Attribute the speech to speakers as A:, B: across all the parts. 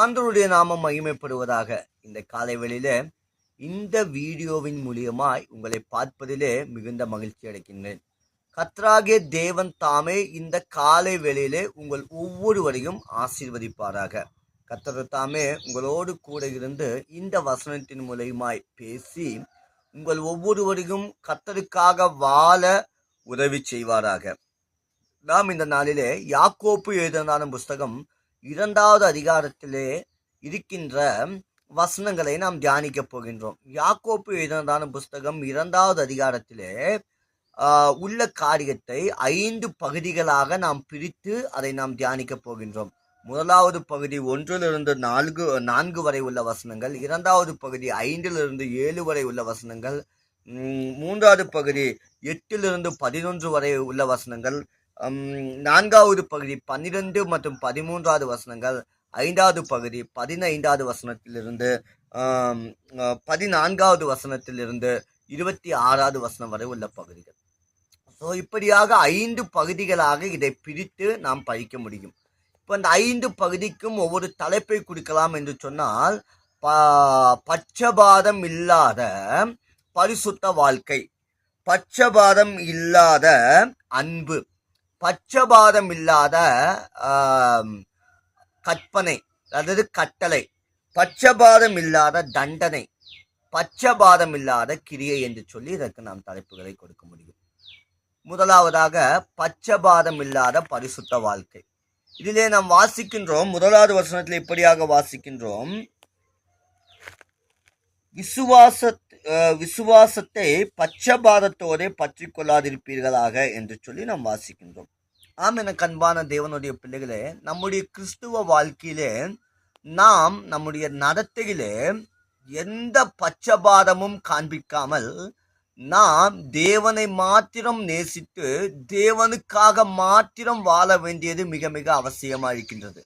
A: ஆண்டவருடைய நாமம் மகிமைப்படுவதாக இந்த காலை வேளையில இந்த வீடியோவின் மூலியமாய் உங்களை பார்ப்பதிலே மிகுந்த மகிழ்ச்சி அடைக்கின்றேன் கத்ராகிய தேவன் தாமே இந்த காலை வேளையிலே உங்கள் ஒவ்வொருவரையும் ஆசீர்வதிப்பாராக. கத்தர் தாமே உங்களோடு கூட இருந்து இந்த வசனத்தின் மூலியமாய் பேசி உங்கள் ஒவ்வொருவரையும் கத்தருக்காக வாழ உதவி செய்வாராக. நாம் இந்த நாளிலே யாக்கோப்பு எழுதினான புஸ்தகம் இரண்டாவது அதிகாரத்திலே இருக்கின்ற வசனங்களை நாம் தியானிக்க போகின்றோம். யாக்கோப்பு எழுதினதான புஸ்தகம் இரண்டாவது அதிகாரத்திலே உள்ள காரியத்தை ஐந்து பகுதிகளாக நாம் பிரித்து அதை நாம் தியானிக்க போகின்றோம். முதலாவது பகுதி ஒன்றிலிருந்து நான்கு நான்கு வரை உள்ள வசனங்கள் இரண்டாவது பகுதி ஐந்திலிருந்து ஏழு வரை உள்ள வசனங்கள் மூன்றாவது பகுதி எட்டிலிருந்து பதினொன்று வரை உள்ள வசனங்கள் நான்காவது பகுதி பன்னிரெண்டு மற்றும் பதிமூன்றாவது வசனங்கள் ஐந்தாவது பகுதி பதினைந்தாவது வசனத்திலிருந்து பதினான்காவது வசனத்திலிருந்து இருபத்தி ஆறாவது வசனம் வரை உள்ள பகுதிகள். ஸோ இப்படியாக ஐந்து பகுதிகளாக இதை பிரித்து நாம் படிக்க முடியும். இப்போ இந்த ஐந்து பகுதிக்கும் ஒவ்வொரு தலைப்பை கொடுக்கலாம் என்று சொன்னால் ப பட்சபாதம் இல்லாத பரிசுத்த வாழ்க்கை பட்சபாதம் இல்லாத அன்பு பட்சபாதம் இல்லாத கற்பனை அதாவது கட்டளை. பட்சபாதம் இல்லாத தண்டனை பட்சபாதம் இல்லாத கிரியை என்று சொல்லி இதற்கு நாம் தலைப்புகளை கொடுக்க முடியும். முதலாவதாக பட்சபாதம் இல்லாத பரிசுத்த வாழ்க்கை. இதிலே நாம் வாசிக்கின்றோம் முதலாவது வசனத்தில் இப்படியாக வாசிக்கின்றோம். விசுவாச விசுவாசத்தை பட்சபாதத்தோடே பற்றி கொள்ளாதிருப்பீர்களாக என்று சொல்லி நாம் வாசிக்கின்றோம். ஆம் எனக்கு அன்பான தேவனுடைய பிள்ளைகளே நம்முடைய கிறிஸ்துவ வாழ்க்கையிலே நாம் நம்முடைய நடத்தையிலே எந்த பச்சபாதமும் காண்பிக்காமல் நாம் தேவனை மாத்திரம் நேசித்து தேவனுக்காக மாத்திரம் வாழ வேண்டியது மிக மிக அவசியமாக இருக்கின்றது.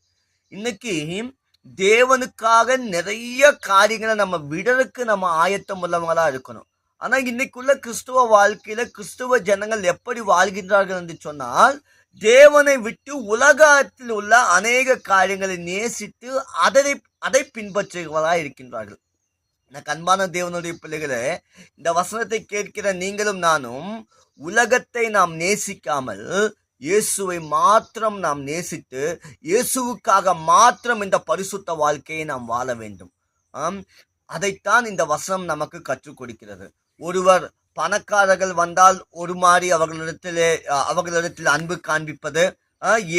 A: இன்னைக்கு தேவனுக்காக நிறைய காரியங்களை நம்ம விடலுக்கு நம்ம ஆயத்தம் உள்ளவங்களா இருக்கணும். ஆனா இன்னைக்குள்ள கிறிஸ்துவ வாழ்க்கையில கிறிஸ்துவ ஜனங்கள் எப்படி வாழ்கின்றார்கள் என்று சொன்னால் தேவனை விட்டு உலகத்தில் உள்ள அநேக காரியங்களை நேசித்து அதை அதை பின்பற்றுகிறவராக இருக்கின்றார்கள். எனக்கு அன்பான தேவனுடைய பிள்ளைகளே இந்த வசனத்தை கேட்கிற நீங்களும் நானும் உலகத்தை நாம் நேசிக்காமல் இயேசுவை மாத்திரம் நாம் நேசித்து இயேசுவுக்காக மாத்திரம் இந்த பரிசுத்த வாழ்க்கையை நாம் வாழ வேண்டும். அதைத்தான் இந்த வசனம் நமக்கு கற்றுக் கொடுக்கிறது. ஒருவர் பணக்காரர்கள் வந்தால் ஒரு மாதிரி அவர்களிடத்திலே அவர்களிடத்தில் அன்பு காண்பிப்பது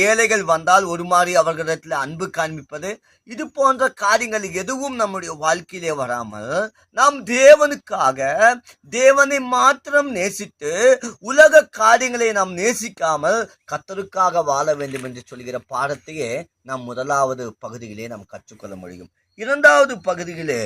A: ஏழைகள் வந்தால் ஒரு மாதிரி அவர்களிடத்தில் அன்பு காண்பிப்பது இது போன்ற காரியங்கள் எதுவும் நம்முடைய வாழ்க்கையிலே வராமல் நாம் தேவனுக்காக தேவனை மாத்திரம் நேசித்து உலக காரியங்களை நாம் நேசிக்காமல் கத்தருக்காக வாழ வேண்டும் என்று சொல்கிற பாடத்தையே நாம் முதலாவது பகுதியிலே நாம் கற்றுக்கொள்ள முடியும். இரண்டாவது பகுதியிலே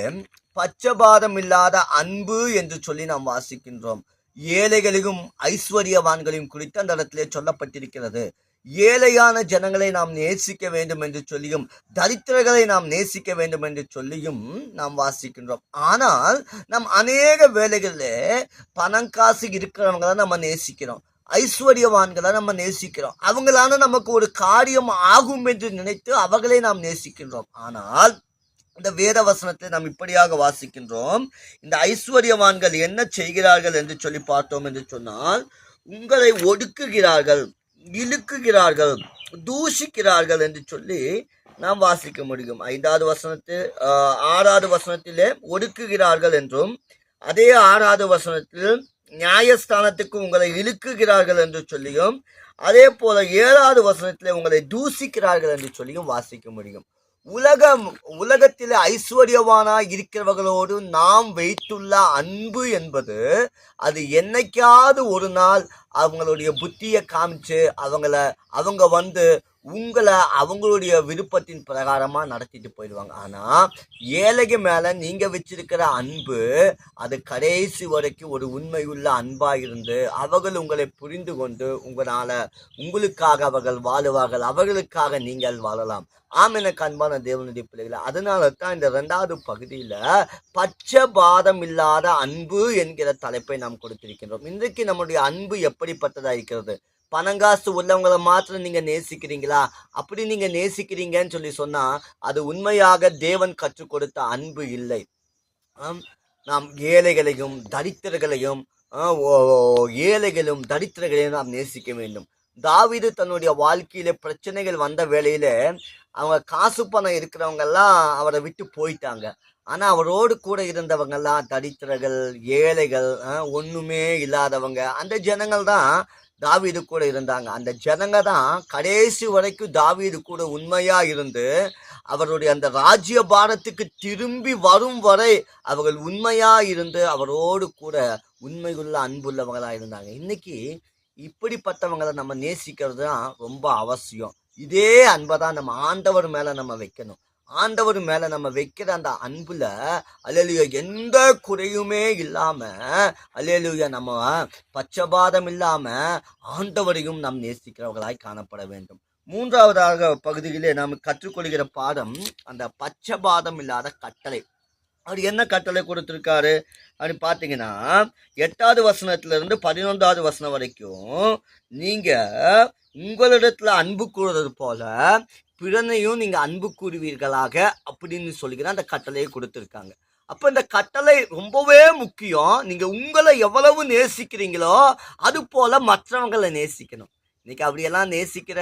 A: பச்சபாதம் இல்லாத அன்பு என்று சொல்லி நாம் வாசிக்கின்றோம். ஏழைகளையும் ஐஸ்வர்யவான்களையும் குறித்து அந்த இடத்திலே சொல்லப்பட்டிருக்கிறது. ஏழையான ஜனங்களை நாம் நேசிக்க வேண்டும் என்று சொல்லியும் தரித்திரர்களை நாம் நேசிக்க வேண்டும் என்று சொல்லியும் நாம் வாசிக்கின்றோம். ஆனால் நம் அநேக வேலைகளில் பணம் காசு இருக்கிறவங்களை நம்ம நேசிக்கிறோம். ஐஸ்வர்யவான்களை நம்ம நேசிக்கிறோம். அவங்களால நமக்கு ஒரு காரியம் ஆகும் என்று நினைத்து அவர்களை நாம் நேசிக்கின்றோம். ஆனால் இந்த வேத வசனத்தை நாம் இப்படியாக வாசிக்கின்றோம். இந்த ஐஸ்வர்யவான்கள் என்ன செய்கிறார்கள் என்று சொல்லி பார்த்தோம் என்று சொன்னால் உங்களை ஒடுக்குகிறார்கள் இழுக்குகிறார்கள் தூஷிக்கிறார்கள் என்று சொல்லி நாம் வாசிக்க முடியும். ஐந்தாவது வசனத்தில் ஆறாவது வசனத்திலே ஒடுக்குகிறார்கள் என்றும் அதே ஆறாவது வசனத்தில் நியாயஸ்தானத்துக்கு உங்களை இழுக்குகிறார்கள் என்று சொல்லியும் அதே போல ஏழாவது வசனத்திலே உங்களை தூசிக்கிறார்கள் என்று சொல்லியும் வாசிக்க முடியும். உலகம் உலகத்தில் ஐஸ்வர்யவானாய் இருக்கிறவர்களோடு நாம் வைத்துள்ள அன்பு என்பது அது என்னைக்காவது ஒரு நாள் அவங்களுடைய புத்தியை காமிச்சு அவங்கள அவங்க வந்து உங்களை அவங்களுடைய விருப்பத்தின் பிரகாரமாக நடத்திட்டு போயிடுவாங்க. ஆனால் ஏழைக்கு மேலே நீங்கள் வச்சிருக்கிற அன்பு அது கடைசி வரைக்கும் ஒரு உண்மையுள்ள அன்பாக இருந்து அவர்கள் உங்களை புரிந்து கொண்டு உங்களால் உங்களுக்காக அவர்கள் வாழுவார்கள் அவர்களுக்காக நீங்கள் வாழலாம். ஆம் எனக்கு அன்பான தேவனுடைய பிள்ளைகளை அதனால தான் இந்த ரெண்டாவது பகுதியில் பச்சபாதம் இல்லாத அன்பு என்கிற தலைப்பை நாம் கொடுத்திருக்கின்றோம். இன்றைக்கு நம்முடைய அன்பு எப்படிப்பட்டதாக இருக்கிறது? பணங்காசு உள்ளவங்களை மாத்திரம் நீங்க நேசிக்கிறீங்களா? அப்படி நீங்க நேசிக்கிறீங்கன்னு சொல்லி சொன்னா அது உண்மையாக தேவன் கற்றுக் கொடுத்த அன்பு இல்லை. நாம் ஏழைகளையும் தரித்திரர்களையும் ஏழைகளும் தரித்திரர்களையும் நாம் நேசிக்க வேண்டும். தாவிது தன்னுடைய வாழ்க்கையில பிரச்சனைகள் வந்த வேளையில அவங்க காசு பணம் இருக்கிறவங்க எல்லாம் அவரை விட்டு போயிட்டாங்க. ஆனா அவரோடு கூட இருந்தவங்க எல்லாம் தரித்திரர்கள் ஏழைகள் ஒன்றுமே ஒண்ணுமே இல்லாதவங்க. அந்த ஜனங்கள் தான் தாவீது கூட இருந்தாங்க. அந்த ஜனங்க தான் கடைசி வரைக்கும் தாவீது கூட உண்மையா இருந்து அவருடைய அந்த ராஜ்ய பாரத்துக்கு திரும்பி வரும் வரை அவர்கள் உண்மையா இருந்து அவரோடு கூட உண்மையுள்ள அன்புள்ளவங்களா இருந்தாங்க. இன்னைக்கு இப்படிப்பட்டவங்களை நம்ம நேசிக்கிறது தான் ரொம்ப அவசியம். இதே அன்பை தான் நம்ம ஆண்டவர் மேலே நம்ம வைக்கணும். ஆண்டவர் மேல நம்ம வைக்கிற அந்த அன்புல அலையலுயா எந்த குறையுமே இல்லாம அலையலுயா நம்ம பச்சபாதம் இல்லாம ஆண்டவரையும் நாம் நேசிக்கிறவர்களாய் காணப்பட வேண்டும். மூன்றாவதாக பகுதியிலே நாம் கற்றுக்கொள்கிற பாடம் அந்த பச்சபாதம் இல்லாத கட்டளை. அவர் என்ன கட்டளை கொடுத்துருக்காரு? அப்படின்னு பார்த்தீங்கன்னா எட்டாவது வசனத்திலிருந்து பதினொன்றாவது வசனம் வரைக்கும் நீங்கள் உங்களிடத்தில் அன்பு கூறுறது போல பிறனையும் நீங்கள் அன்பு கூறுவீர்களாக அப்படின்னு சொல்லிக்கிற அந்த கட்டளையை கொடுத்துருக்காங்க. அப்போ இந்த கட்டளை ரொம்பவே முக்கியம். நீங்கள் உங்களை எவ்வளவு நேசிக்கிறீங்களோ அது போல் மற்றவங்களை நேசிக்கணும். இன்னைக்கு அப்படியெல்லாம் நேசிக்கிற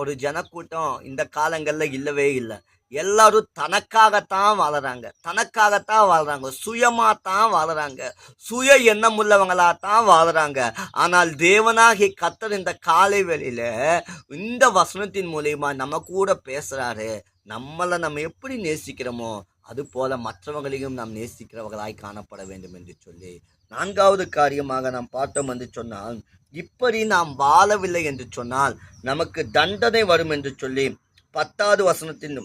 A: ஒரு ஜனக்கூட்டம் இந்த காலங்களில் இல்லவே இல்லை. எல்லாரும் தனக்காகத்தான் வாழறாங்க. தனக்காகத்தான் வாழறாங்க. சுயமா தான் வாழறாங்க. சுய எண்ணம் உள்ளவங்களா தான் வாழறாங்க. ஆனால் தேவனாகி கத்தர் இந்த காலை வேளையில இந்த வசனத்தின் மூலியமா நம்ம கூட பேசுறாரு. நம்மளை நம்ம எப்படி நேசிக்கிறோமோ அது போல மற்றவங்களையும் நாம் நேசிக்கிறவர்களாய் காணப்பட வேண்டும் என்று சொல்லி நான்காவது காரியமாக நாம் பார்த்தோம் என்று சொன்னால் இப்படி நாம் வாழவில்லை என்று சொன்னால் நமக்கு தண்டனை வரும் என்று சொல்லி பத்தாவது வசனத்தின்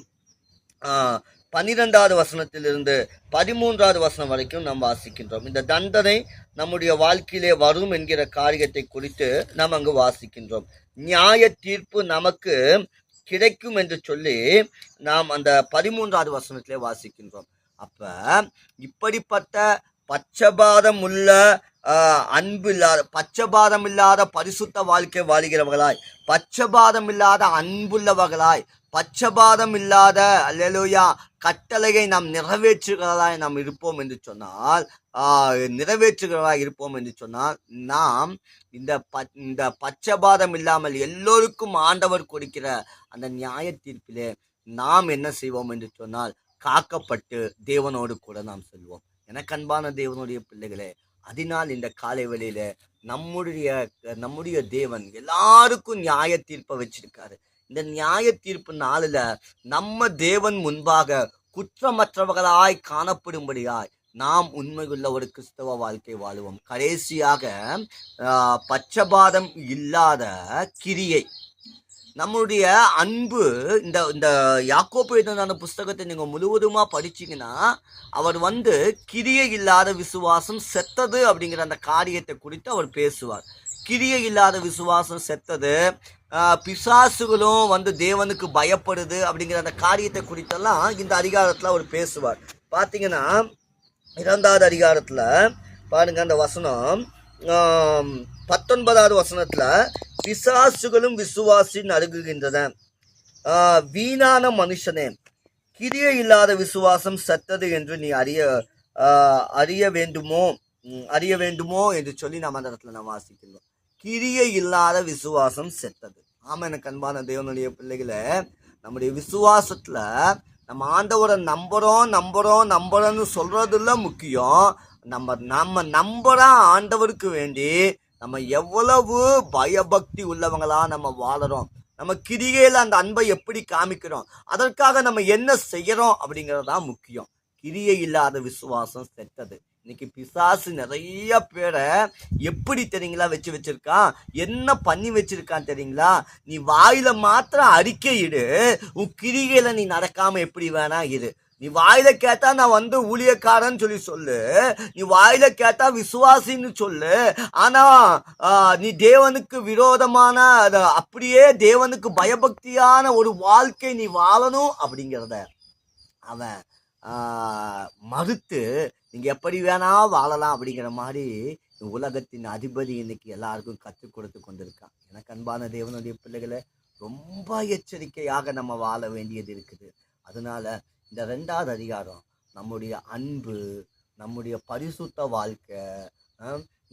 A: பன்னிரெண்டாவது வசனத்திலிருந்து பதிமூன்றாவது வசனம் வரைக்கும் நாம் வாசிக்கின்றோம். இந்த தண்டனை நம்முடைய வாழ்க்கையிலே வரும் என்கிற காரியத்தை குறித்து நாம் அங்கு வாசிக்கின்றோம். நியாய தீர்ப்பு நமக்கு கிடைக்கும் என்று சொல்லி நாம் அந்த பதிமூன்றாவது வசனத்திலே வாசிக்கின்றோம். அப்ப இப்படிப்பட்ட பச்சபாதம் உள்ள அன்பு இல்லாத பச்சபாதம் இல்லாத பரிசுத்த வாழ்க்கை வாழ்கிறவர்களாய் பச்சபாதம் இல்லாத அன்புள்ளவர்களாய் பச்சபாதம் இல்லாத அல்லேலூயா கட்டளையை நாம் நிறைவேற்றுகிறதாய் நாம் இருப்போம் என்று சொன்னால் ஆஹ், இருப்போம் என்று சொன்னால் நாம் இந்த ப இந்த பச்சபாதம் இல்லாமல் எல்லோருக்கும் ஆண்டவர் கொடுக்கிற அந்த நியாய தீர்ப்பிலே நாம் என்ன செய்வோம் என்று சொன்னால் காக்கப்பட்டு தேவனோடு கூட நாம் செல்வோம். எனக்கு அன்பான தேவனுடைய பிள்ளைகளே அதனால் இந்த காலை வேளையில நம்முடைய நம்முடைய தேவன் எல்லாருக்கும் நியாய தீர்ப்பை வச்சிருக்காரு. இந்த நியாய தீர்ப்பு நாளில் நம்ம தேவன் முன்பாக குற்றமற்றவர்களாய் காணப்படும்படியாய் நாம் உண்மையுள்ள ஒரு கிறிஸ்தவ வாழ்க்கை வாழுவோம். கடைசியாக பச்சபாதம் இல்லாத கிரியை. நம்மளுடைய அன்பு இந்த இந்த யாக்கோப்பு எழுதின புஸ்தகத்தை நீங்கள் முழுவதுமாக படிச்சீங்கன்னா அவர் வந்து கிரியை இல்லாத விசுவாசம் செத்தது அப்படிங்கிற அந்த காரியத்தை குறித்து அவர் பேசுவார். கிரியை இல்லாத விசுவாசம் செத்தது. பிசாசுகளும் வந்து தேவனுக்கு பயப்படுது அப்படிங்கிற அந்த காரியத்தை குறித்தெல்லாம் இந்த அதிகாரத்தில் அவர் பேசுவார். பார்த்தீங்கன்னா இரண்டாவது அதிகாரத்தில் பாருங்க அந்த வசனம். பத்தொன்பதாவது வசனத்தில் பிசாசுகளும் விசுவாசி நடுங்குகின்றன. வீணான மனுஷனே கிரிய இல்லாத விசுவாசம் செத்தது என்று நீ அறிய அறிய வேண்டுமோ? அறிய வேண்டுமோ? என்று சொல்லி நாம் அந்த இடத்துல நாம் வாசிக்கிறோம் கிரியை இல்லாத விசுவாசம் செத்தது. ஆமாம் எனக்கு அன்பான தேவனுடைய பிள்ளைகளை நம்முடைய விசுவாசத்தில் நம்ம ஆண்டவரை நம்புறோம் நம்புறோம் நம்புறோம்னு சொல்கிறதுல முக்கியம் நம்ம நம்ம நம்புகிற ஆண்டவருக்கு வேண்டி நம்ம எவ்வளவு பயபக்தி உள்ளவங்களாக நம்ம வாழறோம். நம்ம கிரிகையில் அந்த அன்பை எப்படி காமிக்கிறோம்? அதற்காக நம்ம என்ன செய்கிறோம் அப்படிங்கிறது தான் முக்கியம். கிரியை இல்லாத விசுவாசம் செத்தது. இன்னைக்கு பிசாசு நிறைய பேரை எப்படி தெரியுங்களா வச்சு வச்சிருக்கான்? என்ன பண்ணி வச்சிருக்கான் தெரியுங்களா? நீ வாயில மாத்திரம் அறிக்கையிடு உன் கிரிகையில நீ நடக்காம எப்படி வேணா இரு. நீ வாயில கேட்டா நான் வந்து ஊழியக்காரன்னு சொல்லி சொல்லு. நீ வாயில கேட்டா விசுவாசின்னு சொல்லு. ஆனா நீ தேவனுக்கு விரோதமான அத அப்படியே தேவனுக்கு பயபக்தியான ஒரு வாழ்க்கை நீ வாழணும் அப்படிங்கிறத. அவன் மறுத்து நீங்கள் எப்படி வேணால் வாழலாம் அப்படிங்கிற மாதிரி உலகத்தின் அதிபதி இன்னைக்கு எல்லாருக்கும் கற்றுக் கொடுத்து கொண்டிருக்கான். எனக்கு அன்பான தேவனுடைய பிள்ளைகளை ரொம்ப எச்சரிக்கையாக நம்ம வாழ வேண்டியது இருக்குது. அதனால இந்த ரெண்டாவது அதிகாரம் நம்முடைய அன்பு நம்முடைய பரிசுத்த வாழ்க்கை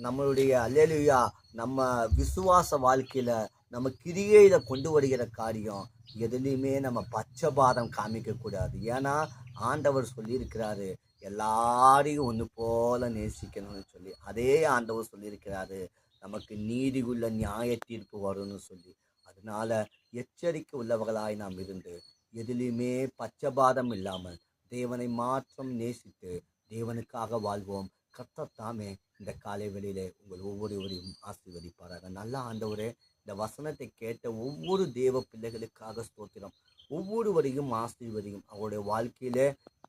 A: நம்மளுடைய அல்லேலுயா நம்ம விசுவாச வாழ்க்கையில் நம்ம கிரியையில் கொண்டு வருகிற காரியம் எதுலேயுமே நம்ம பச்சபாதம் காமிக்கக்கூடாது ஏன்னா ஆண்டவர் சொல்லியிருக்கிறாரு. எல்லாரையும் ஒன்று போல நேசிக்கணும்னு சொல்லி அதே ஆண்டவர் சொல்லியிருக்கிறாரு. நமக்கு நீதியுள்ள நியாய தீர்ப்பு வரும்னு சொல்லி. அதனால எச்சரிக்கை உள்ளவர்களாய் நாம் இருந்து எதிலையுமே பச்சபாதம் இல்லாமல் தேவனை மாற்றம் நேசித்து தேவனுக்காக வாழ்வோம். கத்தத்தாமே தாமே இந்த காலை வெளியிலே உங்கள் ஒவ்வொருவரையும் ஆசீர்வதிப்பாராக. நல்ல ஆண்டவரே இந்த வசனத்தை கேட்ட ஒவ்வொரு தேவ பிள்ளைகளுக்காக ஸ்தோத்திரம். ஒவ்வொருவரையும் ஆசீர்வதியும். அவருடைய வாழ்க்கையிலே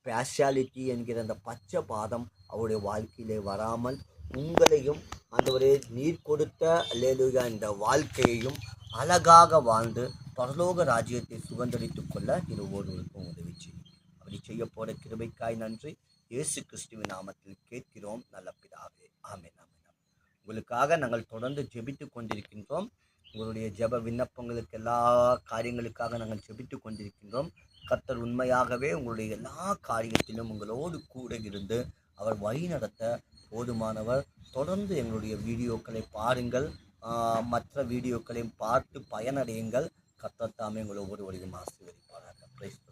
A: பேஷாலிட்டி என்கிற அந்த பச்சை பாதம் அவருடைய வாழ்க்கையிலே வராமல் உங்களையும் ஆண்டவரே நீர் கொடுத்த அல்லேலூயா இந்த வாழ்க்கையையும் அழகாக வாழ்ந்து பரலோக ராஜ்யத்தை சுதந்திரித்துக் கொள்ள இது உதவி செய்யும். அப்படி செய்ய போற கிருபைக்காய் நன்றி. இயேசு கிறிஸ்துவின் நாமத்தில் கேட்கிறோம். நல்ல பிதாவே. ஆமே ஆமென் உங்களுக்காக நாங்கள் தொடர்ந்து ஜெபித்து கொண்டிருக்கின்றோம். உங்களுடைய ஜெப விண்ணப்பங்களுக்கு எல்லா காரியங்களுக்காக நாங்கள் ஜெபித்து கொண்டிருக்கின்றோம். கர்த்தர் உண்மையாகவே உங்களுடைய எல்லா காரியத்திலும் உங்களோடு கூட இருந்து அவர் வழி நடத்த போதுமானவர். தொடர்ந்து எங்களுடைய வீடியோக்களை பாருங்கள். மற்ற வீடியோக்களையும் பார்த்து பயனடையுங்கள். கர்த்தர் தாமே உங்களை ஒவ்வொருவரையும் ஆசீர்வதிப்பார்கள் பிரைஸ்